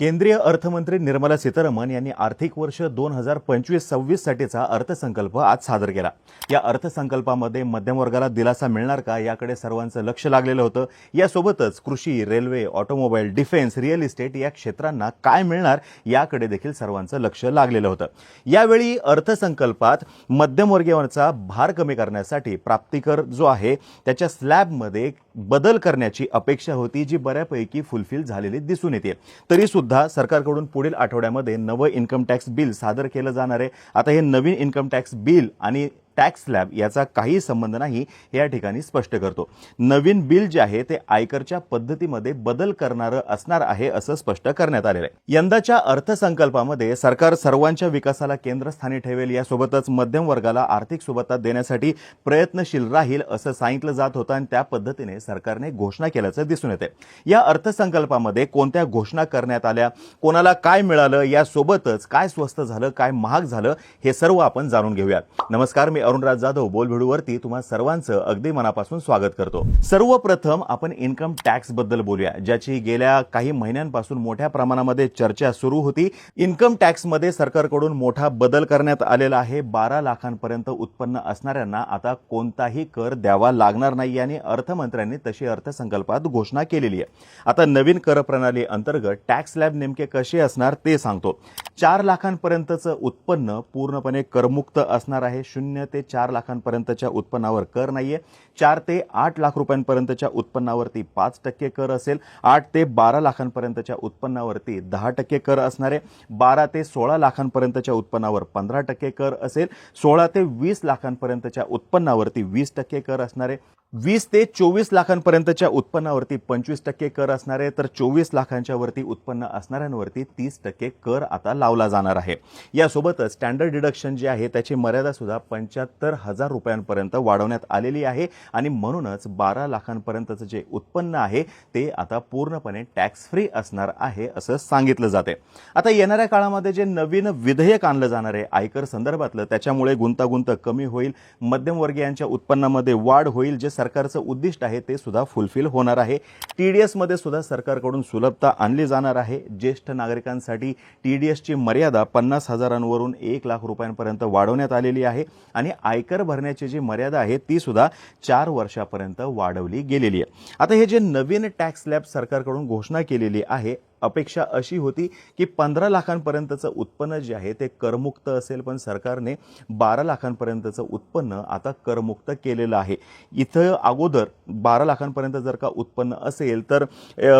केंद्रीय अर्थमंत्री निर्मला सीतारामन यांनी आर्थिक वर्ष दोन हजार पंचवीस सव्वीस साठीचा अर्थसंकल्प आज सादर केला. या अर्थसंकल्पामध्ये मध्यमवर्गाला दिलासा मिळणार का याकडे सर्वांचं लक्ष लागलेलं होतं. यासोबतच कृषी railway automobile defence real estate या क्षेत्रांना काय मिळणार याकडे देखील सर्वांचं लक्ष लागलेलं होतं. यावेळी अर्थसंकल्पात मध्यमवर्गीयांचा भार कमी करण्यासाठी प्राप्तिकर जो आहे त्याच्या स्लॅबमध्ये बदल करण्याची अपेक्षा होती जी बऱ्यापैकी फुलफिल झालेली दिसून येते. तरी सुद्धा सरकारकडून पुढील आठवड्यामध्ये नवं इन्कम टॅक्स बिल सादर केलं जाणार आहे. आता हे नवीन इन्कम टॅक्स बिल आणि टॅक्स स्लॅब याचा काही संबंध नाही हे या ठिकाणी स्पष्ट करतो. नवीन बिल जे आहे ते आयकरच्या पद्धतीमध्ये बदल करणारं असणार आहे असं स्पष्ट करण्यात आलेलं आहे. यंदाच्या अर्थसंकल्पामध्ये सरकार सर्वांच्या विकासाला केंद्रस्थानी ठेवेल यासोबतच मध्यम वर्गाला आर्थिक सुबत्ता देण्यासाठी प्रयत्नशील राहील असं सांगितलं जात होतं आणि त्या पद्धतीने सरकारने घोषणा केल्याचं दिसून येते या अर्थसंकल्पामध्ये कोणत्या घोषणा करण्यात आल्या कोणाला काय मिळालं यासोबतच काय स्वस्त झालं काय महाग झालं हे सर्व आपण जाणून घेऊयात. नमस्कार मी अरुणराज जाधव बोलभिडूवरती तुम्हा सर्वांचं अगदी मनापासून स्वागत करतो. सर्वप्रथम आपण इन्कम टॅक्सबद्दल बोलूया ज्याची गेल्या काही महिन्यांपासून मोठ्या प्रमाणामध्ये चर्चा सुरू होती. इन्कम टॅक्समध्ये सरकारकडून मोठा बदल करण्यात आलेला आहे. बारा लाखांपर्यंत उत्पन्न असणाऱ्यांना आता कोणताही कर द्यावा लागणार नाही आणि अर्थमंत्र्यांनी तशी अर्थसंकल्पात घोषणा केलेली आहे. आता नवीन कर प्रणाली अंतर्गत टॅक्स स्लॅब नेमके कसे असणार ते सांगतो. चार लाखांपर्यंतचं उत्पन्न पूर्णपणे करमुक्त असणार आहे. शून्य ते चार लाखांपर्यंतच्या उत्पन्नावर कर नाहीये. चार ते आठ लाख रुपयांपर्यंतच्या उत्पन्नावरती पाच टक्के कर असेल. आठ ते बारा लाखांपर्यंतच्या उत्पन्नावरती दहा टक्के कर असणार आहे बारा ते सोळा लाखांपर्यंतच्या उत्पन्नावर पंधरा टक्के कर असेल सोळा ते वीस लाखांपर्यंतच्या उत्पन्नावरती वीस टक्के कर असणार आहे वीस ते चोवीस लाखांपर्यंतच्या उत्पन्नावरती पंचवीस टक्के कर असणारे तर चोवीस लाखांच्या वरती उत्पन्न असणाऱ्यांवरती तीस टक्के कर आता लावला जाणार आहे. यासोबतच स्टँडर्ड डिडक्शन जे आहे त्याची मर्यादा सुद्धा पंच्याहत्तर हजार रुपयांपर्यंत वाढवण्यात आलेली आहे. आणि म्हणूनच बारा लाखांपर्यंतचं जे उत्पन्न आहे ते आता पूर्णपणे टॅक्स फ्री असणार आहे असं सांगितलं जाते आता येणाऱ्या काळामध्ये जे नवीन विधेयक आणलं जाणार आहे आयकर संदर्भातलं त्याच्यामुळे गुंतागुंत कमी होईल मध्यमवर्गीयांच्या उत्पन्नामध्ये वाढ होईल जे सरकारचं उद्दिष्ट आहे ते सुद्धा फुलफिल होणार आहे. टी डी एसमध्ये सुद्धा सरकारकडून सुलभता आणली जाणार आहे. ज्येष्ठ नागरिकांसाठी टी डी एसची मर्यादा पन्नास हजारांवरून एक लाख रुपयांपर्यंत वाढवण्यात आलेली आहे आणि आयकर भरण्याची जी मर्यादा आहे ती सुद्धा चार वर्षापर्यंत वाढवली गेलेली आहे. आता हे जे नवीन टॅक्स स्लॅब सरकारकडून घोषणा केलेली आहे अपेक्षा अशी होती की पंधरा लाखांपर्यंतचं उत्पन्न जे आहे ते करमुक्त असेल पण सरकारने बारा लाखांपर्यंतचं उत्पन्न आता करमुक्त केलेलं आहे. इथं अगोदर बारा लाखांपर्यंत जर का उत्पन्न असेल तर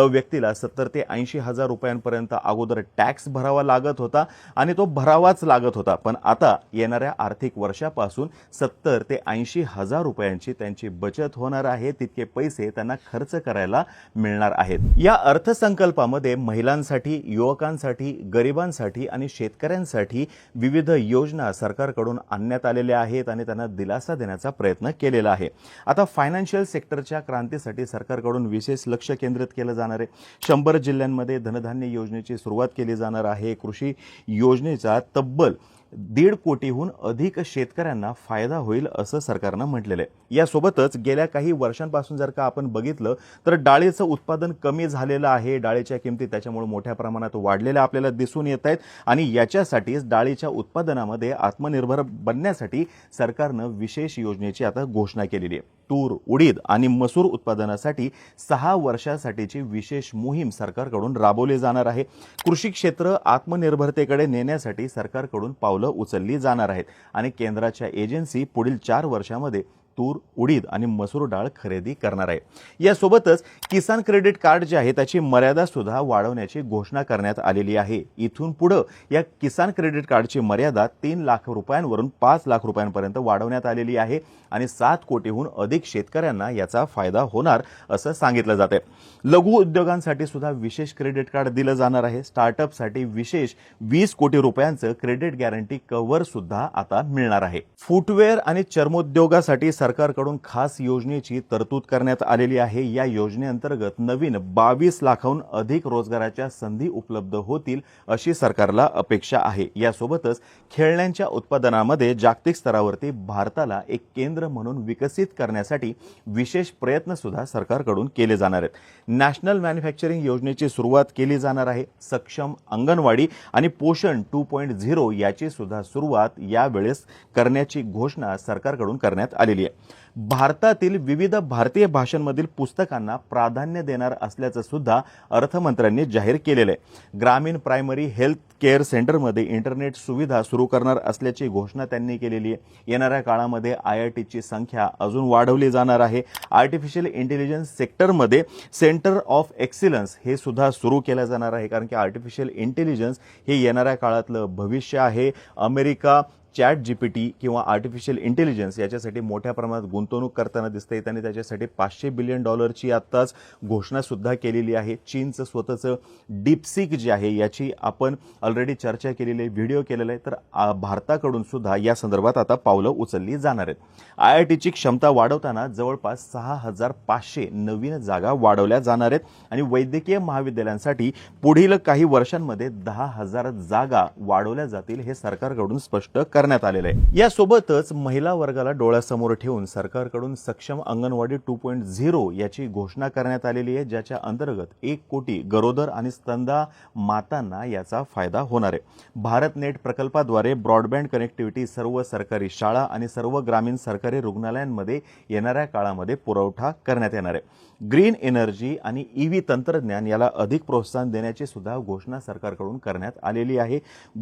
व्यक्तीला सत्तर ते ऐंशी हजार रुपयांपर्यंत अगोदर टॅक्स भरावा लागत होता आणि तो भरावाच लागत होता. पण आता येणाऱ्या आर्थिक वर्षापासून सत्तर ते ऐंशी हजार रुपयांची त्यांची बचत होणार आहे. तितके पैसे त्यांना खर्च करायला मिळणार आहेत. या अर्थसंकल्पामध्ये महिलांसाठी युवकांसाठी गरिबांसाठी आणि शेतकऱ्यांसाठी विविध योजना सरकारकडून आणण्यात आलेल्या आहेत आणि त्यांना दिलासा देण्याचा प्रयत्न केलेला आहे. आता फायनान्शियल सेक्टरच्या क्रांतीसाठी सरकारकडून विशेष लक्ष केंद्रित केलं जाणार आहे. शंभर जिल्ह्यांमध्ये धनधान्य योजनेची सुरुवात केली जाणार आहे. कृषी योजनेचा तब्बल दीड कोटीहून अधिक शेतकऱ्यांना फायदा होईल असं सरकारनं म्हटलेलं आहे. यासोबतच गेल्या काही वर्षांपासून जर का आपण बघितलं तर डाळीचं उत्पादन कमी झालेलं आहे. डाळीच्या किमती त्याच्यामुळे मोठ्या प्रमाणात वाढलेल्या आपल्याला दिसून येत आहेत आणि याच्यासाठीच डाळीच्या उत्पादनामध्ये आत्मनिर्भर बनण्यासाठी सरकारनं विशेष योजनेची आता घोषणा केलेली आहे. तूर उडीद आणि मसूर उत्पादनासाठी सहा वर्षासाठीची विशेष मोहीम सरकारकडून राबवली जाणार आहे. कृषी क्षेत्र आत्मनिर्भरतेकडे नेण्यासाठी सरकारकडून पावलं उचलली जाणार आहेत आणि केंद्राच्या एजन्सी पुढील चार वर्षामध्ये तूर उडीद आणि मसूर डाळ खरेदी करणार आहे. यासोबतच किसान क्रेडिट कार्ड जे आहे त्याची मर्यादा सुद्धा वाढवण्याची घोषणा करण्यात आलेली आहे. इथून पुढं या किसान क्रेडिट कार्डची मर्यादा तीन लाख रुपयांवरून पाच लाख रुपयांपर्यंत वाढवण्यात आलेली आहे आणि सात कोटीहून अधिक शेतकऱ्यांना याचा फायदा होणार असं सांगितलं जाते लघु उद्योगांसाठी सुद्धा विशेष क्रेडिट कार्ड दिलं जाणार आहे. स्टार्टअपसाठी विशेष वीस कोटी रुपयांचं क्रेडिट गॅरंटी कव्हर सुद्धा आता मिळणार आहे. फुटवेअर आणि चर्मोद्योगासाठी सरकारकडून खास योजनेची तरतूद करण्यात आलेली आहे. या योजनेअंतर्गत नवीन बावीस लाखाहून अधिक रोजगाराच्या संधी उपलब्ध होतील अशी सरकारला अपेक्षा आहे. यासोबतच खेळण्यांच्या उत्पादनामध्ये जागतिक स्तरावरती भारताला एक केंद्र म्हणून विकसित करण्यासाठी विशेष प्रयत्नसुद्धा सरकारकडून केले जाणार आहेत. नॅशनल मॅन्युफॅक्चरिंग योजनेची सुरुवात केली जाणार आहे. सक्षम अंगणवाडी आणि पोषण टू पॉईंट झिरो याची सुद्धा सुरुवात यावेळेस करण्याची घोषणा सरकारकडून करण्यात आलेली आहे. भारतातील विविध भारतीय भाषांमधील पुस्तकांना प्राधान्य देणार असल्याचं सुद्धा अर्थमंत्र्यांनी जाहीर केलेलं आहे. ग्रामीण प्रायमरी हेल्थ केअर सेंटरमध्ये इंटरनेट सुविधा सुरू करणार असल्याची घोषणा त्यांनी केलेली आहे. येणाऱ्या काळामध्ये आय आय टीची संख्या अजून वाढवली जाणार आहे. आर्टिफिशियल इंटेलिजन्स सेक्टरमध्ये सेंटर ऑफ एक्सिलन्स हे सुद्धा सुरू केलं जाणार आहे कारण की आर्टिफिशियल इंटेलिजन्स हे येणाऱ्या काळातलं भविष्य आहे. America chat G P T किंवा आर्टिफिशियल इंटेलिजन्स याच्यासाठी मोठ्या प्रमाणात गुंतवणूक करताना दिसते त्यांनी त्याच्यासाठी पाचशे बिलियन डॉलरची आत्ताच घोषणासुद्धा केलेली आहे. चीनचं स्वतःचं डीपसिक जे आहे याची आपण ऑलरेडी चर्चा केलेली आहे व्हिडिओ केलेला आहे. तर आ, भारताकडून सुद्धा या संदर्भात आता पावलं उचलली जाणार आहेत. आय आय टीची क्षमता वाढवताना जवळपास सहा हजार पाचशे नवीन जागा वाढवल्या जाणार आहेत आणि वैद्यकीय महाविद्यालयांसाठी पुढील काही वर्षांमध्ये दहा हजार जागा वाढवल्या जातील हे सरकारकडून स्पष्ट कर करण्यात आलेलं आहे. यासोबतच महिला वर्गाला डोळ्यासमोर ठेवून सरकारकडून सक्षम अंगणवाडी टू पॉईंट झिरो याची घोषणा करण्यात आलेली आहे ज्याच्या अंतर्गत एक कोटी गरोदर आणि स्तंदा मातांना याचा फायदा होणार आहे. भारत नेट प्रकल्पाद्वारे ब्रॉडबँड कनेक्टिव्हिटी सर्व सरकारी शाळा आणि सर्व ग्रामीण सरकारी रुग्णालयांमध्ये येणाऱ्या काळामध्ये पुरवठा करण्यात येणार आहे. ग्रीन एनर्जी आणि ईव्ही तंत्रज्ञान याला अधिक प्रोत्साहन देण्याची सुद्धा घोषणा सरकारकडून करण्यात आलेली आहे.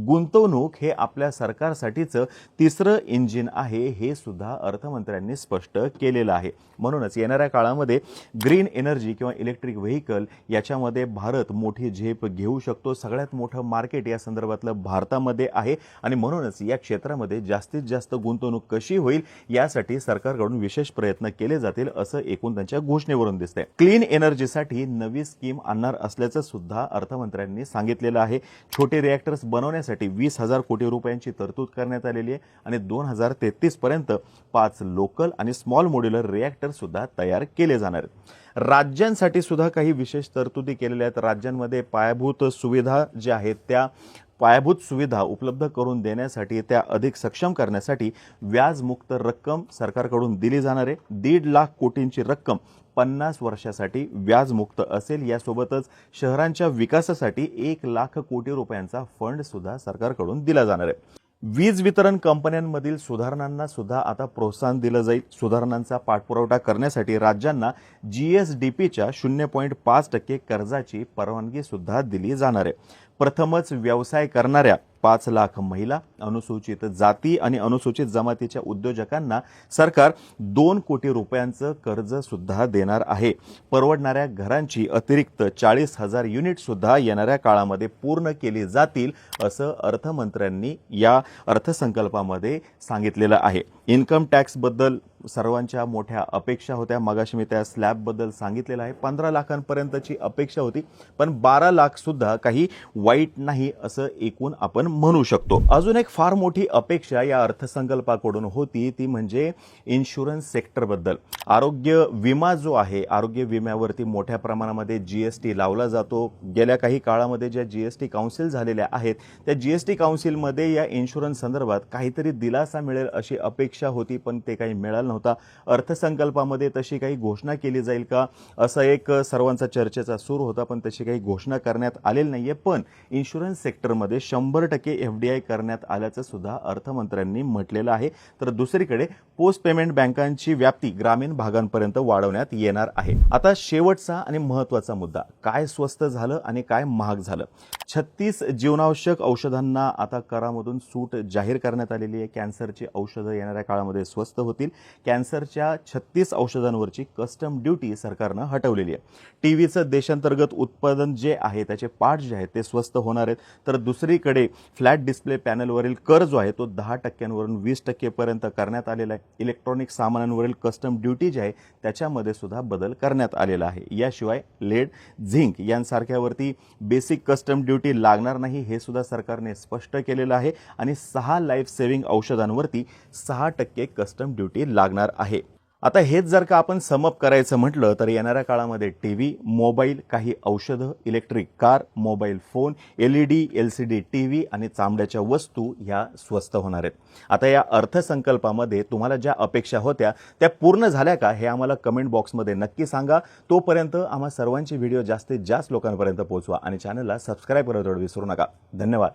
गुंतवणूक हे आपल्या सरकारसाठीचं तिसरं इंजिन आहे हे सुद्धा अर्थमंत्र्यांनी स्पष्ट केलेलं आहे. म्हणूनच येणाऱ्या काळामध्ये ग्रीन एनर्जी किंवा इलेक्ट्रिक व्हेकल याच्यामध्ये भारत मोठी झेप घेऊ शकतो. सगळ्यात मोठं मार्केट या संदर्भातलं भारतामध्ये आहे. आणि म्हणूनच या क्षेत्रामध्ये जास्तीत जास्त गुंतवणूक कशी होईल यासाठी सरकारकडून विशेष प्रयत्न केले जातील असं एकूण त्यांच्या घोषणेवरून दिसतंय. क्लीन एनर्जीसाठी नवी स्कीम आणणार असल्याचं सुद्धा अर्थमंत्र्यांनी सांगितलेलं आहे. छोटे रिॲक्टर्स बनवण्यासाठी वीस हजार कोटी रुपयांची तरतूद करण्यात आलेली आहे आणि दोन हजार तेहतीसपर्यंत पाच लोकल आणि स्मॉल मॉड्युलर रिॲक्टर सुद्धा तयार केले जाणार आहेत. राज्यांसाठी सुद्धा काही विशेष तरतुदी केलेल्या आहेत. राज्यांमध्ये पायाभूत सुविधा ज्या आहेत त्या पायाभूत सुविधा उपलब्ध करून देण्यासाठी त्या अधिक सक्षम करण्यासाठी व्याजमुक्त रक्कम सरकारकडून दिली जाणार आहे. दीड लाख कोटींची रक्कम पन्नास वर्षासाठी व्याजमुक्त असेल. यासोबतच शहरांच्या विकासासाठी एक लाख कोटी रुपयांचा फंड सुद्धा सरकारकडून दिला जाणार आहे. वीज वितरण कंपन्यांमधील सुधारणांना सुद्धा आता प्रोत्साहन दिलं जाईल. सुधारणांचा पाठपुरवठा करण्यासाठी राज्यांना जी एस डी पीच्या शून्य पॉईंट पाच टक्के कर्जाची परवानगी सुद्धा दिली जाणार आहे. प्रथमच व्यवसाय करणाऱ्या पाच लाख महिला अनुसूचित जाती आणि अनुसूचित जमातीच्या उद्योजकांना सरकार दोन कोटी रुपयांचं कर्जसुद्धा देणार आहे. परवडणाऱ्या घरांची अतिरिक्त चाळीस हजार युनिटसुद्धा येणाऱ्या काळामध्ये पूर्ण केली जातील असं अर्थमंत्र्यांनी या अर्थसंकल्पामध्ये सांगितलेलं आहे. इन्कम टॅक्सबद्दल सर्वांच्या मोठ्या अपेक्षा होत्या. मगाशी मी त्या स्लॅबबद्दल सांगितलेलं आहे. पंधरा लाखांपर्यंतची अपेक्षा होती. पण बारा लाखसुद्धा काही वाईट नाही असं एकूण आपण म्हणू शकतो. अजून एक फार मोठी अपेक्षा या अर्थसंकल्पाकडून होती. ती म्हणजे इन्शुरन्स सेक्टरबद्दल आरोग्य विमा जो आहे आरोग्य विम्यावरती मोठ्या प्रमाणामध्ये जी एस टी लावला जातो. गेल्या काही काळामध्ये ज्या जी एस टी काउन्सिल झालेल्या आहेत त्या जी एस टी काउन्सिलमध्ये या इन्शुरन्स संदर्भात काहीतरी दिलासा मिळेल अशी अपेक्षा होती पण ते काही मिळालं नव्हता. अर्थसंकल्पामध्ये तशी काही घोषणा केली जाईल का? असा एक सर्वांचा चर्चेचा सूर होता पण तशी काही घोषणा करण्यात आलेली नाहीये. पण इन्शुरन्स सेक्टरमध्ये शंभर टक्के एफ डी आय करण्यात आल्याचं सुद्धा अर्थमंत्र्यांनी म्हटलेलं आहे. तर दुसरीकडे पोस्ट पेमेंट बँकांची व्याप्ती ग्रामीण भागांपर्यंत वाढवण्यात येणार आहे. आता शेवटचा आणि महत्त्वाचा मुद्दा काय स्वस्त झालं आणि काय महाग झालं? छत्तीस जीवनावश्यक औषधांना आता करामधून सूट जाहीर करण्यात आलेली आहे. कॅन्सरची औषधं येणाऱ्या काळामध्ये स्वस्त होतील. कॅन्सरच्या छत्तीस औषधांवरची कस्टम ड्युटी सरकारनं हटवलेली आहे. टी व्हीचं देशांतर्गत उत्पादन जे आहे त्याचे पार्ट जे आहेत ते स्वस्त होणार आहेत. तर दुसरीकडे फ्लॅट डिस्प्ले पॅनलवरील कर जो आहे तो दहा टक्क्यांवरून वीस टक्केपर्यंत करण्यात आलेला आहे. इलेक्ट्रॉनिक सामानांवरील कस्टम ड्युटी जी आहे त्याच्यामध्ये सुद्धा बदल करण्यात आलेला आहे. याशिवाय लेड झिंक यांसारख्यावरती बेसिक कस्टम ड्युटी लागणार नाही हे सुद्धा सरकारने स्पष्ट केलेलं आहे. आणि सहा लाईफ सेव्हिंग औषधांवरती सहा टक्के कस्टम ड्युटी लागणार आहे. आता हेच जर का आपण समअप करायचं म्हटलं तर येणाऱ्या काळामध्ये टी व्ही मोबाईल काही औषधं electric car mobile phone L E D L C D T V आणि चामड्याच्या वस्तू ह्या स्वस्त होणार आहेत. आता या अर्थसंकल्पामध्ये तुम्हाला ज्या अपेक्षा होत्या त्या पूर्ण झाल्या का हे आम्हाला कमेंट बॉक्समध्ये नक्की सांगा. तोपर्यंत आम्हा सर्वांचे व्हिडिओ जास्तीत जास्त लोकांपर्यंत पोहोचवा आणि चॅनलला सबस्क्राईब करत विसरू नका. धन्यवाद.